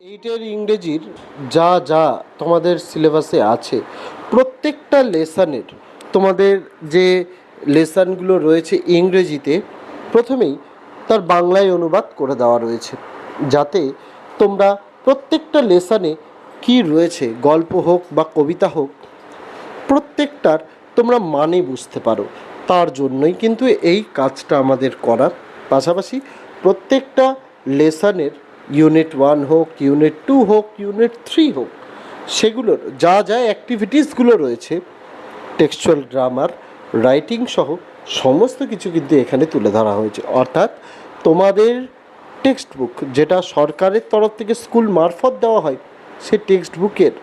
এইটের ইংরেজির যা যা তোমাদের সিলেবাসে আছে, প্রত্যেকটা লেসনের তোমাদের যে লেসনগুলো রয়েছে ইংরেজিতে, প্রথমেই তার বাংলায় অনুবাদ করে দেওয়া রয়েছে। যাতে তোমরা প্রত্যেকটা লেসনে কি রয়েছে, গল্প হোক বা কবিতা হোক, প্রত্যেকটার তোমরা মানে বুঝতে পারো। তার জন্যই কিন্তু এই কাজটা আমাদের করা পাশাপাশি প্রত্যেকটা লেসনের ইউনিট ওয়ান হোক, ইউনিট টু হোক, ইউনিট থ্রি হোক, সেগুলোর যা যা অ্যাক্টিভিটিসগুলো রয়েছে, টেক্সচুয়াল গ্রামার, রাইটিং সহ সমস্ত কিছু কিন্তু এখানে তুলে ধরা হয়েছে। অর্থাৎ তোমাদের টেক্সট বুক যেটা সরকারের তরফ থেকে স্কুল মারফত দেওয়া হয় সেই টেক্সট বুকের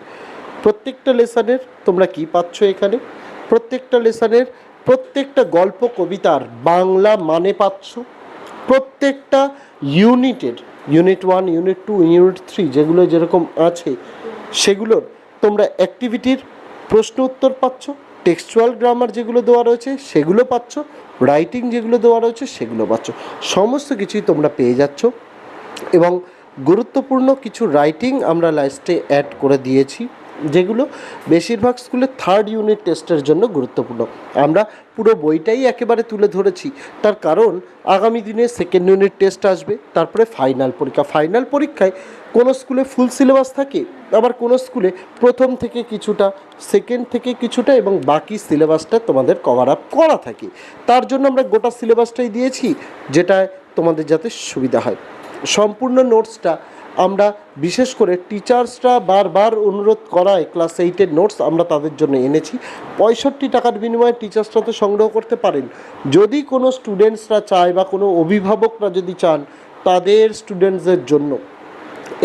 প্রত্যেকটা লেসনের তোমরা কি পাচ্ছ এখানে? প্রত্যেকটা লেসনের প্রত্যেকটা গল্প, কবিতার বাংলা মানে পাচ্ছ। প্রত্যেকটা ইউনিটের unit one, unit two, unit three যেগুলো যেরকম আছে, সেগুলোর তোমরা অ্যাক্টিভিটির প্রশ্ন উত্তর পাচ্ছ টেক্সচুয়াল গ্রামার যেগুলো দেওয়া রয়েছে সেগুলো পাচ্ছ রাইটিং যেগুলো দেওয়া রয়েছে সেগুলো পাচ্ছ। সমস্ত কিছুই তোমরা পেয়ে যাচ্ছ এবং গুরুত্বপূর্ণ কিছু রাইটিং আমরা লাস্টে অ্যাড করে দিয়েছি। যেগুলো বেশিরভাগ স্কুলে থার্ড ইউনিট টেস্টের জন্য গুরুত্বপূর্ণ। আমরা পুরো বইটাই একেবারে তুলে ধরেছি। তার কারণ, আগামী দিনে সেকেন্ড ইউনিট টেস্ট আসবে, তারপরে ফাইনাল পরীক্ষা। ফাইনাল পরীক্ষায় কোনো স্কুলে ফুল সিলেবাস থাকে, আবার কোনো স্কুলে প্রথম থেকে কিছুটা সেকেন্ড থেকে কিছুটা এবং বাকি সিলেবাসটা তোমাদের কভার আপ করা থাকে। তার জন্য আমরা গোটা সিলেবাসটাই দিয়েছি, যেটায় তোমাদের যাতে সুবিধা হয়। সম্পূর্ণ নোটসটা আমরা বিশেষ করে টিচার্সরা বারবার অনুরোধ করায় ক্লাস এইটের নোটস আমরা তাদের জন্য এনেছি। পঁয়ষট্টি টাকার বিনিময়ে টিচার্সরা তো সংগ্রহ করতে পারেন। যদি কোনো স্টুডেন্টসরা চায় বা কোনো অভিভাবকরা যদি চান, তাদের স্টুডেন্টসদের জন্য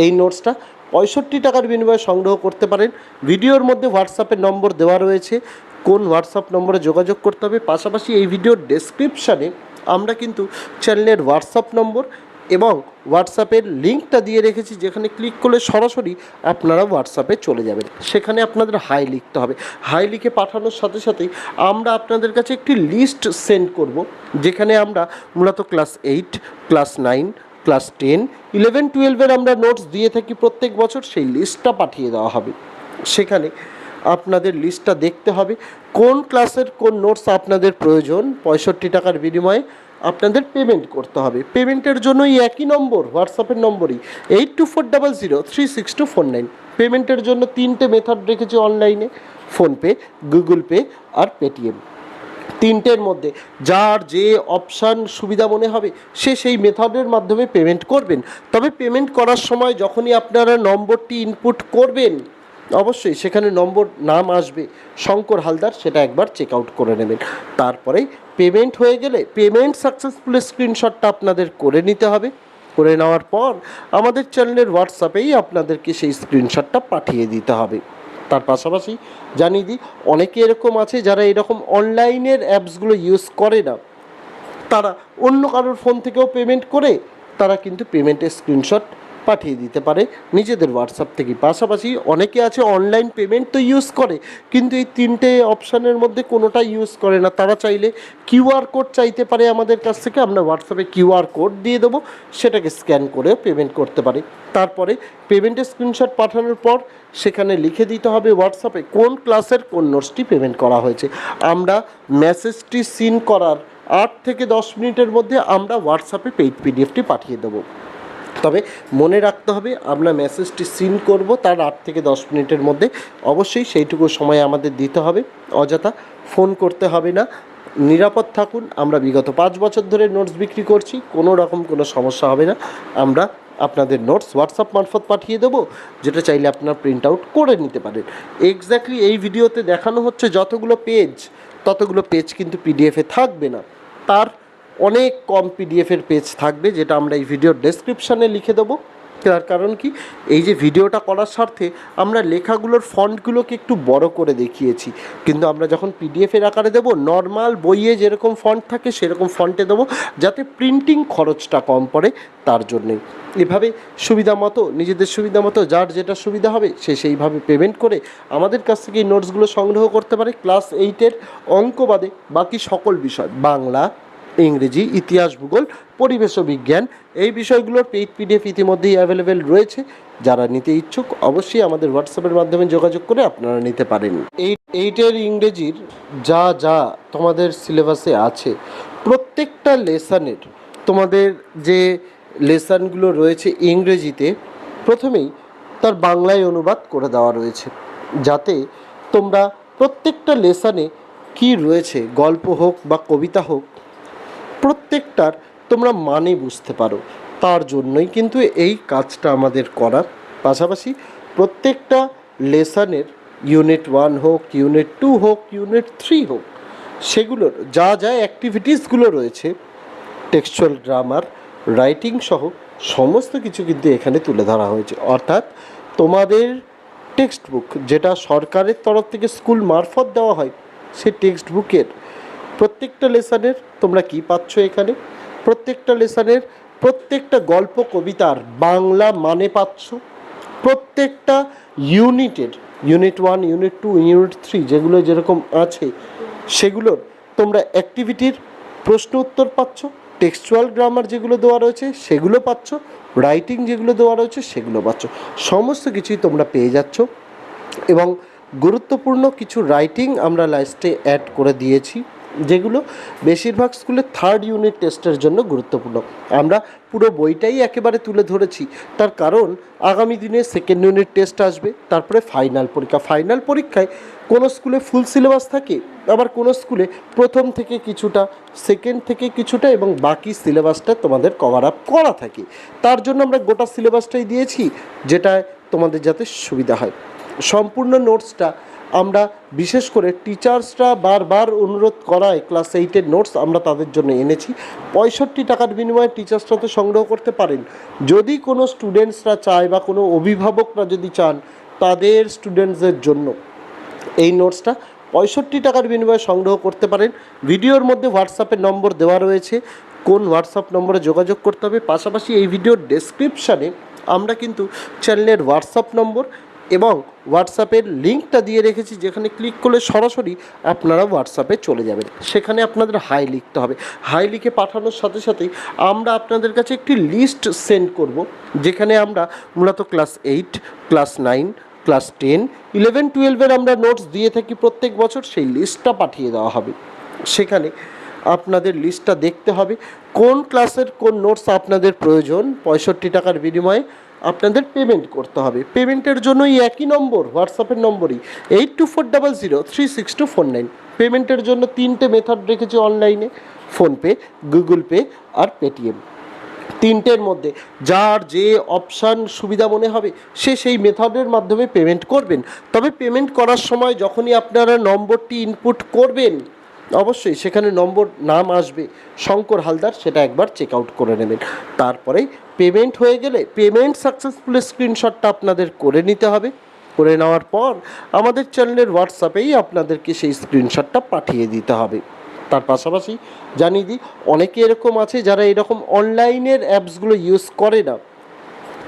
এই নোটসটা পঁয়ষট্টি টাকার বিনিময়ে সংগ্রহ করতে পারেন। ভিডিওর মধ্যে হোয়াটসঅ্যাপের নম্বর দেওয়া রয়েছে। কোন হোয়াটসঅ্যাপ নম্বরে যোগাযোগ করতে হবে? পাশাপাশি এই ভিডিওর ডেসক্রিপশানে আমরা কিন্তু চ্যানেলের হোয়াটসঅ্যাপ নম্বর এবং হোয়াটসঅ্যাপের লিঙ্কটা দিয়ে রেখেছি, যেখানে ক্লিক করলে সরাসরি আপনারা হোয়াটসঅ্যাপে চলে যাবেন। সেখানে আপনাদের হাই লিখতে হবে। হাই লিখে পাঠানোর সাথে সাথেই আমরা আপনাদের কাছে একটি লিস্ট সেন্ড করব, যেখানে আমরা মূলত class eight, class nine, class ten, eleven, টুয়েলভের আমরা নোটস দিয়ে থাকি। প্রত্যেক বছর সেই লিস্টটা পাঠিয়ে দেওয়া হবে। সেখানে আপনাদের লিস্টটা দেখতে হবে। কোন ক্লাসের কোন নোটস আপনাদের প্রয়োজন? পঁয়ষট্টি টাকার বিনিময়ে আপনাদের পেমেন্ট করতে হবে। পেমেন্টের জন্য এই একই নম্বর হোয়াটসঅ্যাপের নম্বরই। Eight two four double zero three six two four nine পেমেন্টের জন্য তিনটে মেথড রেখেছি অনলাইনে ফোনপে গুগল পে আর পেটিএম তিনটের মধ্যে যার যে অপশান সুবিধা মনে হবে, সে সেই মেথডের মাধ্যমে পেমেন্ট করবেন। তবে পেমেন্ট করার সময় যখনই আপনারা নম্বরটি ইনপুট করবেন অবশ্যই সেখানে নম্বর, নাম আসবে। শঙ্কর হালদার সেটা একবার চেক আউট করে নেবেন। তারপরে পেমেন্ট হয়ে গেলে পেমেন্ট সাকসেসফুল স্ক্রিনশটটা আপনাদের করে নিতে হবে। করে নেওয়ার পর আমাদের চ্যানেলের হোয়াটসঅ্যাপেই আপনাদেরকে সেই স্ক্রিনশটটা পাঠিয়ে দিতে হবে। তার পাশাপাশি জানিয়ে দিই, অনেকে এরকম আছে যারা এরকম অনলাইনের অ্যাপসগুলো ইউজ করে না। তারা অন্য কারোর ফোন থেকেও পেমেন্ট করে, তারা কিন্তু পেমেন্টের স্ক্রিনশট পাঠিয়ে দিতে পারে। নিজেদের হোয়াটসঅ্যাপ থেকে পাশাপাশি অনেকে আছে অনলাইন পেমেন্ট তো ইউজ করে, কিন্তু এই তিনটে অপশানের মধ্যে কোনোটা ইউজ করে না। তারা চাইলে কিউআর কোড চাইতে পারে আমাদের কাছ থেকে। আমরা হোয়াটসঅ্যাপে কিউআর কোড দিয়ে দেবো, সেটাকে স্ক্যান করেও পেমেন্ট করতে পারে। তারপরে পেমেন্টের স্ক্রিনশট পাঠানোর পর সেখানে লিখে দিতে হবে হোয়াটসঅ্যাপে কোন ক্লাসের কোন নোটসটি পেমেন্ট করা হয়েছে। আমরা মেসেজটি সিন করার আট থেকে দশ মিনিটের মধ্যে আমরা হোয়াটসঅ্যাপে পেইড পিডিএফটি পাঠিয়ে দেবো। তবে মনে রাখতে হবে, আমরা মেসেজটি সিন করব তার আট থেকে দশ মিনিটের মধ্যে। অবশ্যই সেইটুকু সময় আমাদের দিতে হবে। অযথা ফোন করতে হবে না। নিরাপদ থাকুন, আমরা বিগত পাঁচ বছর ধরে নোটস বিক্রি করছি, কোনো রকম কোনো সমস্যা হবে না। আমরা আপনাদের নোটস হোয়াটসঅ্যাপ মারফত পাঠিয়ে দেবো, যেটা চাইলে আপনার প্রিন্ট আউট করে নিতে পারেন। এক্স্যাক্টলি এই ভিডিওতে দেখানো হচ্ছে যতগুলো পেজ ততগুলো পেজ কিন্তু পিডিএফে থাকবে না। তার অনেক কম পিডিএফের পেজ থাকবে, যেটা আমরা এই ভিডিওর ডেসক্রিপশানে লিখে দেবো। তার কারণ কি? এই যে ভিডিওটা করার স্বার্থে আমরা লেখাগুলোর ফন্টগুলোকে একটু বড় করে দেখিয়েছি। কিন্তু আমরা যখন পিডিএফের আকারে দেবো নর্মাল বইয়ে যেরকম ফন্ট থাকে সেরকম ফন্টে দেবো, যাতে প্রিন্টিং খরচটা কম পড়ে তার জন্যেই এভাবে সুবিধা মতো, নিজেদের সুবিধা মতো, যার যেটা সুবিধা হবে, সে সেইভাবে পেমেন্ট করে আমাদের কাছ থেকে এই নোটসগুলো সংগ্রহ করতে পারে। ক্লাস এইটের অঙ্ক বাদে বাকি সকল বিষয়, বাংলা ইংরেজি, ইতিহাস, ভূগোল, পরিবেশ ও বিজ্ঞান এই বিষয়গুলোর পেইড পিডিএফ ইতিমধ্যেই অ্যাভেলেবেল রয়েছে। যারা নিতে ইচ্ছুক অবশ্যই আমাদের হোয়াটসঅ্যাপের মাধ্যমে যোগাযোগ করে আপনারা নিতে পারেন। এই, এইটের ইংরেজির যা যা তোমাদের সিলেবাসে আছে, প্রত্যেকটা লেসনের তোমাদের যে লেসানগুলো রয়েছে ইংরেজিতে, প্রথমেই তার বাংলায় অনুবাদ করে দেওয়া রয়েছে। যাতে তোমরা প্রত্যেকটা লেসনে কি রয়েছে, গল্প হোক বা কবিতা হোক প্রত্যেকটার তোমরা মানে বুঝতে পারো। তার জন্যই কিন্তু এই কাজটা আমাদের করার পাশাপাশি প্রত্যেকটা লেসনের ইউনিট ওয়ান হোক ইউনিট টু হোক ইউনিট থ্রি হোক, সেগুলোর যা যা অ্যাক্টিভিটিসগুলো রয়েছে টেক্সচুয়াল গ্রামার রাইটিং সহ সমস্ত কিছু কিন্তু এখানে তুলে ধরা হয়েছে। অর্থাৎ তোমাদের টেক্সট বুক যেটা সরকারের তরফ থেকে স্কুল মারফত দেওয়া হয়, সেই টেক্সট বুকের প্রত্যেকটা লেসনের তোমরা কি পাচ্ছ এখানে? প্রত্যেকটা লেসনের প্রত্যেকটা গল্প, কবিতার বাংলা মানে পাচ্ছ। প্রত্যেকটা ইউনিটের, unit one, unit two, unit three যেগুলো যেরকম আছে, সেগুলোর তোমরা অ্যাক্টিভিটির প্রশ্ন উত্তর পাচ্ছ, টেক্সচুয়াল গ্রামার যেগুলো দেওয়া রয়েছে সেগুলো পাচ্ছ, রাইটিং যেগুলো দেওয়া রয়েছে সেগুলো পাচ্ছ। সমস্ত কিছুই তোমরা পেয়ে যাচ্ছ এবং গুরুত্বপূর্ণ কিছু রাইটিং আমরা লাস্টে অ্যাড করে দিয়েছি। যেগুলো বেশিরভাগ স্কুলে থার্ড ইউনিট টেস্টের জন্য গুরুত্বপূর্ণ। আমরা পুরো বইটাই একেবারে তুলে ধরেছি। তার কারণ, আগামী দিনে সেকেন্ড ইউনিট টেস্ট আসবে, তারপরে ফাইনাল পরীক্ষা। ফাইনাল পরীক্ষায় কোনো স্কুলে ফুল সিলেবাস থাকে, আবার কোনো স্কুলে প্রথম থেকে কিছুটা সেকেন্ড থেকে কিছুটা এবং বাকি সিলেবাসটা তোমাদের কভার আপ করা থাকে। তার জন্য আমরা গোটা সিলেবাসটাই দিয়েছি, যেটায় তোমাদের যাতে সুবিধা হয়। সম্পূর্ণ নোটসটা আমরা বিশেষ করে টিচার্সরা বারবার অনুরোধ করায় ক্লাস এইটের নোটস আমরা তাদের জন্য এনেছি। পঁয়ষট্টি টাকার বিনিময়ে টিচার্সরা তো সংগ্রহ করতে পারেন। যদি কোনো স্টুডেন্টসরা চায় বা কোনো অভিভাবকরা যদি চান, তাদের স্টুডেন্টসদের জন্য এই নোটসটা পঁয়ষট্টি টাকার বিনিময়ে সংগ্রহ করতে পারেন। ভিডিওর মধ্যে হোয়াটসঅ্যাপের নম্বর দেওয়া রয়েছে। কোন হোয়াটসঅ্যাপ নম্বরে যোগাযোগ করতে হবে? পাশাপাশি এই ভিডিওর ডেসক্রিপশানে আমরা কিন্তু চ্যানেলের হোয়াটসঅ্যাপ নম্বর এবং হোয়াটসঅ্যাপের লিঙ্কটা দিয়ে রেখেছি, যেখানে ক্লিক করলে সরাসরি আপনারা হোয়াটসঅ্যাপে চলে যাবেন। সেখানে আপনাদের হাই লিখতে হবে। হাই লিখে পাঠানোর সাথে সাথেই আমরা আপনাদের কাছে একটি লিস্ট সেন্ড করব, যেখানে আমরা মূলত class eight, class nine, class ten, eleven, টুয়েলভের আমরা নোটস দিয়ে থাকি প্রত্যেক বছর, সেই লিস্টটা পাঠিয়ে দেওয়া হবে। সেখানে আপনাদের লিস্টটা দেখতে হবে, কোন ক্লাসের কোন নোটস আপনাদের প্রয়োজন, পঁয়ষট্টি টাকার বিনিময়ে। আপনাদের পেমেন্ট করতে হবে। পেমেন্টের জন্য এই একই নম্বর হোয়াটসঅ্যাপের নম্বরই eight two four double zero three six two four nine পেমেন্টের জন্য তিনটে মেথড রেখেছি অনলাইনে ফোনপে গুগল পে আর পেটিএম তিনটের মধ্যে যার যে অপশান সুবিধা মনে হবে, সে সেই মেথডের মাধ্যমে পেমেন্ট করবেন। তবে পেমেন্ট করার সময় যখনই আপনারা নম্বরটি ইনপুট করবেন, অবশ্যই সেখানে নম্বর নাম আসবে। শঙ্কর হালদার সেটা একবার চেক আউট করে নেবেন। তারপরে পেমেন্ট হয়ে গেলে পেমেন্ট সাকসেসফুল স্ক্রিনশটটা আপনাদের করে নিতে হবে। করে নেওয়ার পর আমাদের চ্যানেলের হোয়াটসঅ্যাপেই আপনাদেরকে সেই স্ক্রিনশটটা পাঠিয়ে দিতে হবে। তার পাশাপাশি জানিয়ে দিই, অনেকে এরকম আছে যারা এরকম অনলাইনের অ্যাপসগুলো ইউজ করে না।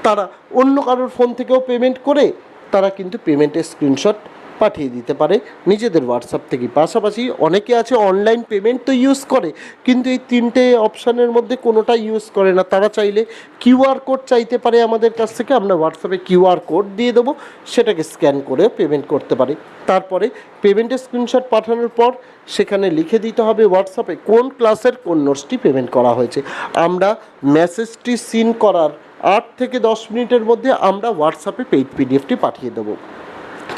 তারা অন্য কারোর ফোন থেকেও পেমেন্ট করে, তারা কিন্তু পেমেন্টের স্ক্রিনশট পাঠিয়ে দিতে পারে নিজেদের হোয়াটসঅ্যাপ থেকে। পাশাপাশি অনেকে আছে অনলাইন পেমেন্ট তো ইউজ করে, কিন্তু এই তিনটে অপশানের মধ্যে কোনোটা ইউজ করে না। তারা চাইলে কিউআর কোড চাইতে পারে আমাদের কাছ থেকে। আমরা হোয়াটসঅ্যাপে কিউআর কোড দিয়ে দেবো, সেটাকে স্ক্যান করে পেমেন্ট করতে পারে। তারপরে পেমেন্টের স্ক্রিনশট পাঠানোর পর সেখানে লিখে দিতে হবে হোয়াটসঅ্যাপে কোন ক্লাসের কোন নোটসটি পেমেন্ট করা হয়েছে। আমরা মেসেজটি সিন করার আট থেকে দশ মিনিটের মধ্যে আমরা হোয়াটসঅ্যাপে পেইড পিডিএফটি পাঠিয়ে দেবো।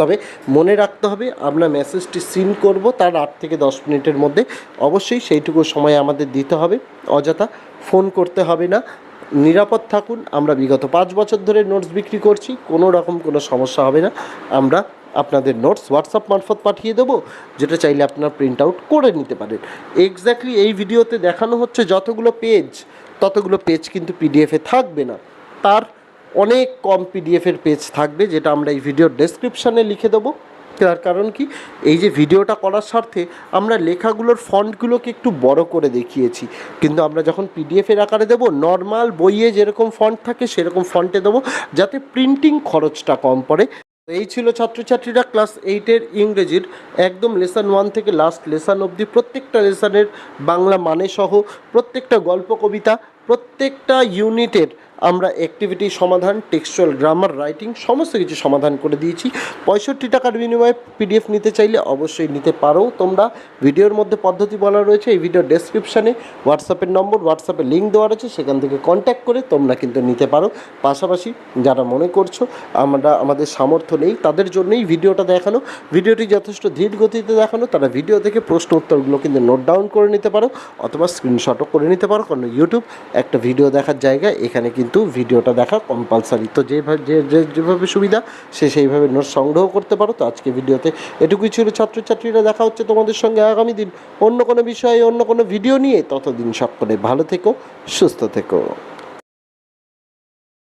তবে মনে রাখতে হবে, আমরা মেসেজটি সিন করব তার আট থেকে দশ মিনিটের মধ্যে। অবশ্যই সেইটুকু সময় আমাদের দিতে হবে। অযথা ফোন করতে হবে না। নিরাপদ থাকুন, আমরা বিগত পাঁচ বছর ধরে নোটস বিক্রি করছি, কোনো রকম কোনো সমস্যা হবে না। আমরা আপনাদের নোটস হোয়াটসঅ্যাপ মারফত পাঠিয়ে দেবো, যেটা চাইলে আপনার প্রিন্ট আউট করে নিতে পারেন। এক্স্যাক্টলি এই ভিডিওতে দেখানো হচ্ছে যতগুলো পেজ ততগুলো পেজ কিন্তু পিডিএফে থাকবে না। তার অনেক কম পিডিএফের পেজ থাকবে, যেটা আমরা এই ভিডিওর ডেসক্রিপশানে লিখে দেবো। তার কারণ কি? এই যে ভিডিওটা করার স্বার্থে আমরা লেখাগুলোর ফন্টগুলোকে একটু বড় করে দেখিয়েছি। কিন্তু আমরা যখন পিডিএফের আকারে দেবো নর্মাল বইয়ে যেরকম ফন্ট থাকে সেরকম ফন্টে দেবো, যাতে প্রিন্টিং খরচটা কম পড়ে। এই ছিল ছাত্রছাত্রীরা ক্লাস এইটের ইংরেজির। একদম লেসন ওয়ান থেকে লাস্ট লেসন অবধি প্রত্যেকটা লেসনের বাংলা মানে সহ প্রত্যেকটা গল্প কবিতা, প্রত্যেকটা ইউনিটের আমরা অ্যাক্টিভিটি সমাধান টেক্সচুয়াল গ্রামার রাইটিং সমস্ত কিছু সমাধান করে দিয়েছি। পঁয়ষট্টি টাকার বিনিময়ে পিডিএফ নিতে চাইলে অবশ্যই নিতে পারো। তোমরা ভিডিওর মধ্যে পদ্ধতি বলা রয়েছে, এই ভিডিও ডেসক্রিপশানে হোয়াটসঅ্যাপের নম্বর হোয়াটসঅ্যাপে লিঙ্ক দেওয়া রয়েছে, সেখান থেকে কন্ট্যাক্ট করে তোমরা কিন্তু নিতে পারো। পাশাপাশি যারা মনে করছ, আমরা, আমাদের সামর্থ্য নেই, তাদের জন্যই ভিডিওটা দেখানো। ভিডিওটি যথেষ্ট ধীর গতিতে দেখানো, তারা ভিডিও দেখে প্রশ্ন উত্তরগুলো কিন্তু নোট ডাউন করে নিতে পারো, অথবা স্ক্রিনশটও করে নিতে পারো, কারণ ইউটিউব একটা ভিডিও দেখার জায়গা, এখানে কিন্তু ভিডিওটা দেখা কম্পালসারি তো যেভাবে যে- যেভাবে সুবিধা, সে সেইভাবে নোট সংগ্রহ করতে পারো। তো আজকে ভিডিওতে এটুকুই ছিল। ছাত্রছাত্রীরা দেখা হচ্ছে তোমাদের সঙ্গে আগামী দিন অন্য কোনো বিষয়ে, অন্য কোনো ভিডিও নিয়ে। ততদিন সকলে ভালো থেকো, সুস্থ থেকো।